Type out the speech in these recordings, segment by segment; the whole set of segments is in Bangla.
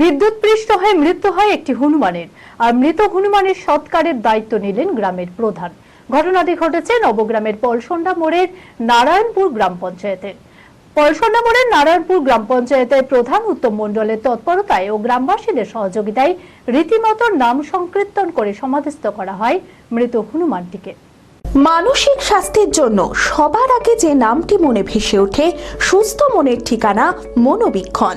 বিদ্যুৎ পৃষ্ঠ হয়ে মৃত্যু হয় একটি হনুমানের, আর মৃত হনুমানের সৎকারের দায়িত্ব নিলেন গ্রামের প্রধান। ঘটনাটি ঘটেছে নবগ্রামের পলসন্ডা মোড়ের নারায়ণপুর গ্রাম পঞ্চায়েতের। পলসন্ডা মোড়ের নারায়ণপুর গ্রাম পঞ্চায়েতের প্রধান উত্তম মণ্ডলের তৎপরতায় ও গ্রামবাসীদের সহযোগিতায় রীতিমতো নাম সংকীর্তন করে সমাধিস্থ করা হয় মৃত হনুমানটিকে। মানসিক স্বাস্থ্যের জন্য সবার আগে যে নামটি মনে ভেসে ওঠে, সুস্থ মনের ঠিকানা মনোবীক্ষণ।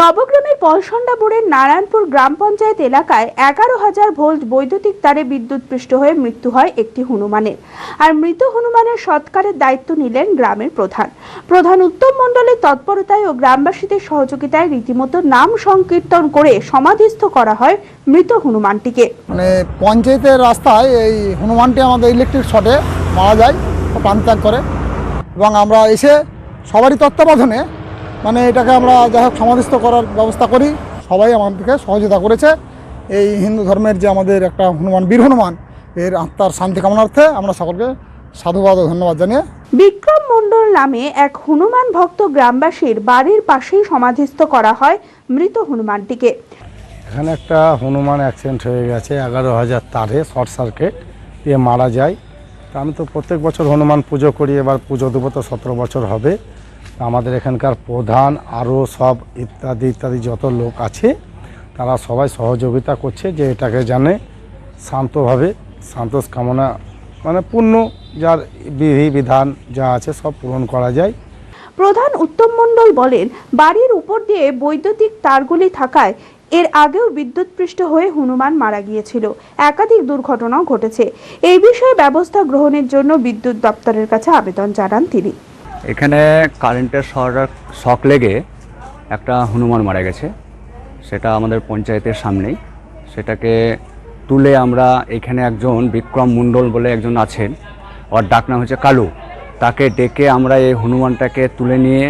নবগ্রামের পলসন্ডা বোর্ডের নারায়ণপুর গ্রাম পঞ্চায়েত এলাকায় এগারো হাজার ভোল্ট বৈদ্যুতিক তারে বিদ্যুৎ পৃষ্ঠ হয়ে মৃত্যু হয় একটি হনুমানের। আর মৃত হনুমানের সৎকারের দায়িত্ব নিলেন গ্রামের প্রধান। প্রধান উত্তম মণ্ডলের তৎপরতায় ও গ্রামবাসীদের সহযোগিতায় রীতিমতো নাম সংকীর্তন করে সমাধিস্থ করা হয় মৃত হনুমানটিকে। মানে পঞ্চায়েতের রাস্তায় এই হনুমানটি আমাদের ইলেকট্রিক শটে মারা যায়, প্রাণত্যাগ করে। এবং আমরা এসে সবারই তত্ত্বাবধানে মানে এটাকে আমরা যাই হোক সমাধিস্থ করার ব্যবস্থা করি। সবাই আমাদেরকে সহযোগিতা করেছে। এই হিন্দু ধর্মের যে আমাদের একটা হনুমান বীর হনুমান এর আত্মার শান্তি কামনার্থে আমরা সকলকে সাধুবাদ ও ধন্যবাদ জানিয়ে বিক্রম মণ্ডল নামে এক হনুমান ভক্ত গ্রামবাসীর বাড়ির পাশেই সমাধিস্থ করা হয় মৃত হনুমানটিকে। এখানে একটা হনুমান অ্যাক্সিডেন্ট হয়ে গেছে এগারো হাজার তারে শর্ট সার্কিট দিয়ে মারা যায়। তা আমি তো প্রত্যেক বছর হনুমান পুজো করি এবার পুজো দেবো তো সতেরো বছর হবে। আমাদের এখানকার প্রধান আরও সব ইত্যাদি ইত্যাদি যত লোক আছে, তারা সবাই সহযোগিতা করছে যে এটাকে জানে শান্তভাবে শান্তস কামনা মানে পূর্ণ যার বিধি বিধান যা আছে সব পূরণ করা যায়। প্রধান উত্তম মণ্ডল বলেন, বাড়ির উপর দিয়ে বৈদ্যুতিক তারগুলি থাকায় এর আগেও বিদ্যুৎপৃষ্ট হয়ে হনুমান মারা গিয়েছিল। একাধিক দুর্ঘটনাও ঘটেছে। এই বিষয়ে ব্যবস্থা গ্রহণের জন্য বিদ্যুৎ দপ্তরের কাছে আবেদন জানান তিনি। এখানে কারেন্টের শক লেগে একটা হনুমান মারা গেছে। সেটা আমাদের পঞ্চায়েতের সামনেই। সেটাকে তুলে আমরা এখানে একজন বিক্রম মণ্ডল বলে একজন আছেন। ওর ডাকনাম হচ্ছে কালু। তাকে ডেকে আমরা এই হনুমানটাকে তুলে নিয়ে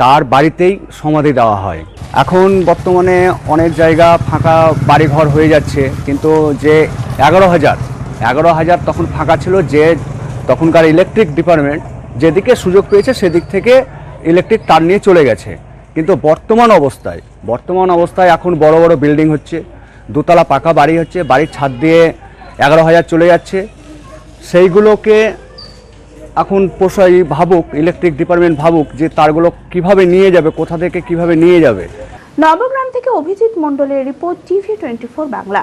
তার বাড়িতেই সমাধি দেওয়া হয়। এখন বর্তমানে অনেক জায়গা ফাঁকা বাড়িঘর হয়ে যাচ্ছে, কিন্তু যে এগারো হাজার এগারো হাজার তখন ফাঁকা ছিল, যে তখনকার ইলেকট্রিক ডিপার্টমেন্ট যেদিকে সুযোগ পেয়েছে সেদিক থেকে ইলেকট্রিক তার নিয়ে চলে গেছে। কিন্তু বর্তমান অবস্থায় বর্তমান অবস্থায় এখন বড় বড় বিল্ডিং হচ্ছে, দোতলা পাকা বাড়ি হচ্ছে, বাড়ির ছাদ দিয়ে এগারো হাজার চলে যাচ্ছে। সেইগুলোকে এখন পোষাই ভাবুক ইলেকট্রিক ডিপার্টমেন্ট ভাবুক যে তারগুলো কীভাবে নিয়ে যাবে, কোথা থেকে কীভাবে নিয়ে যাবে। নবগ্রাম থেকে অভিজিৎ মণ্ডলের report TV twenty four Bangla.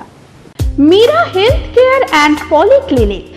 Meera health care and polyclinic